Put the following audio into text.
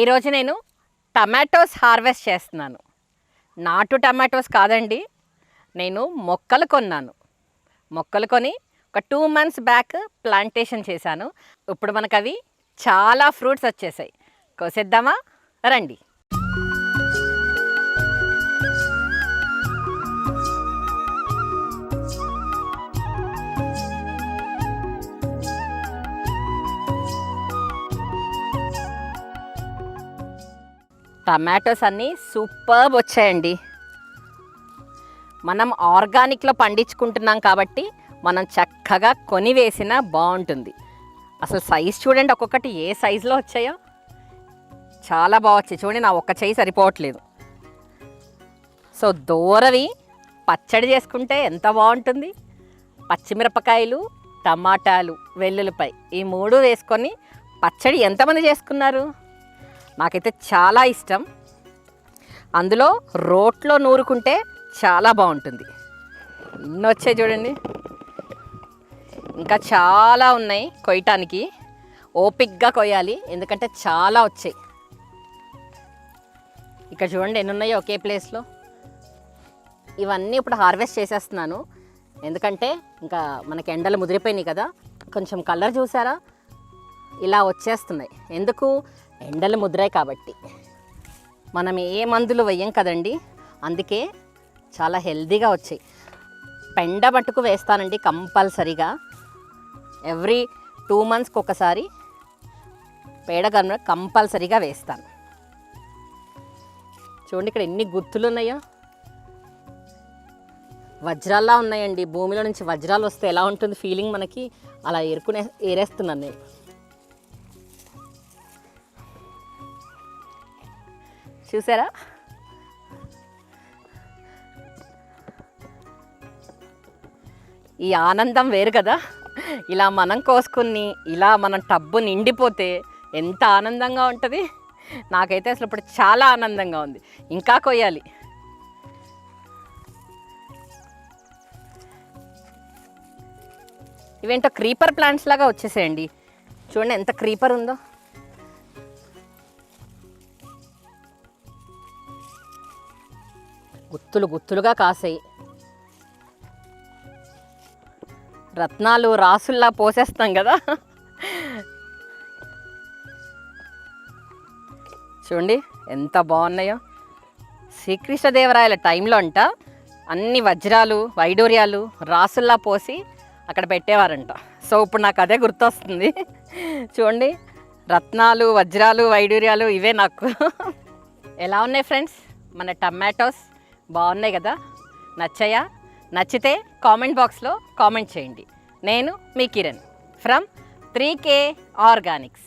ఈరోజు నేను tomatoes harvest చేస్తున్నాను. నాటు టమాటోస్ కాదండి నేను మొక్కలు కొన్నాను. మొక్కలు కొని ఒక టూ మంత్స్ బ్యాక్ ప్లాంటేషన్ చేశాను. ఇప్పుడు మనకు అవి చాలా ఫ్రూట్స్ వచ్చేసాయి. కోసేద్దామా? రండి. టమాటోస్ అన్నీ సూపర్బ్ వచ్చాయండి. మనం ఆర్గానిక్లో పండించుకుంటున్నాం కాబట్టి మనం చక్కగా కొని వేసినా బాగుంటుంది. అసలు సైజ్ చూడండి ఒక్కొక్కటి ఏ సైజులో వచ్చాయో? చాలా బాగా చూడండి నా ఒక్క చేయి సరిపోవట్లేదు. సో దూరవి పచ్చడి చేసుకుంటే ఎంత బాగుంటుంది? పచ్చిమిరపకాయలు టమాటాలు వెల్లుల్లిపాయ ఈ మూడు వేసుకొని పచ్చడి ఎంతమంది చేసుకున్నారు? నాకైతే చాలా ఇష్టం. అందులో రోట్లో నూరుకుంటే చాలా బాగుంటుంది. ఇన్ని వచ్చాయి చూడండి. ఇంకా చాలా ఉన్నాయి కొయ్యటానికి. ఓపిక్గా కొయ్యాలి ఎందుకంటే చాలా వచ్చాయి. ఇక్కడ చూడండి ఎన్ని ఉన్నాయో ఒకే ప్లేస్లో. ఇవన్నీ ఇప్పుడు హార్వెస్ట్ చేసేస్తున్నాను. ఎందుకంటే ఇంకా మనకి ఎండలు ముదిరిపోయినాయి కదా. కొంచెం కలర్ చూసారా? ఇలా వచ్చేస్తున్నాయి. ఎందుకు? ఎండలు ముదిరాయి కాబట్టి. మనం ఏ మందులు వేయం కదండి? అందుకే చాలా హెల్దీగా వచ్చాయి. పెండ మట్టుకు వేస్తానండి కంపల్సరీగా. ఎవ్రీ టూ మంత్స్కి ఒకసారి పేడ కనుమ కంపల్సరీగా వేస్తాను. చూడండి ఇక్కడ ఎన్ని గుర్తులు ఉన్నాయో వజ్రాల్లా ఉన్నాయండి. భూమిలో నుంచి వజ్రాలు వస్తే ఎలా ఉంటుంది ఫీలింగ్ మనకి? అలా ఏరుకునే ఏరేస్తున్నాను నేను. చూసారా? ఈ ఆనందం వేరు కదా. ఇలా మనం కోసుకుని ఇలా మన టబ్బు నిండిపోతే ఎంత ఆనందంగా ఉంటుంది? నాకైతే అసలు ఇప్పుడు చాలా ఆనందంగా ఉంది. ఇంకా కొయ్యాలి. ఇవేంటో క్రీపర్ ప్లాంట్స్ లాగా వచ్చేసేయండి. చూడండి ఎంత క్రీపర్ ఉందో. గుత్తులు గుత్తులుగా కాసాయి. రత్నాలు రాసుల్లా పోసేస్తాం కదా. చూడండి ఎంత బాగున్నాయో. శ్రీకృష్ణదేవరాయల టైంలో అంట అన్ని వజ్రాలు వైడూర్యాలు రాసుల్లా పోసి అక్కడ పెట్టేవారంట. సో ఇప్పుడు నాకు అదే గుర్తొస్తుంది. చూడండి రత్నాలు వజ్రాలు వైడూర్యాలు ఇవే నాకు. ఎలా ఉన్నాయి ఫ్రెండ్స్? మన టమాటోస్? బాగున్నాయి కదా? నచ్చాయా? నచ్చితే కామెంట్ బాక్స్లో కామెంట్ చేయండి. నేను మీ Kiran. From three K organics.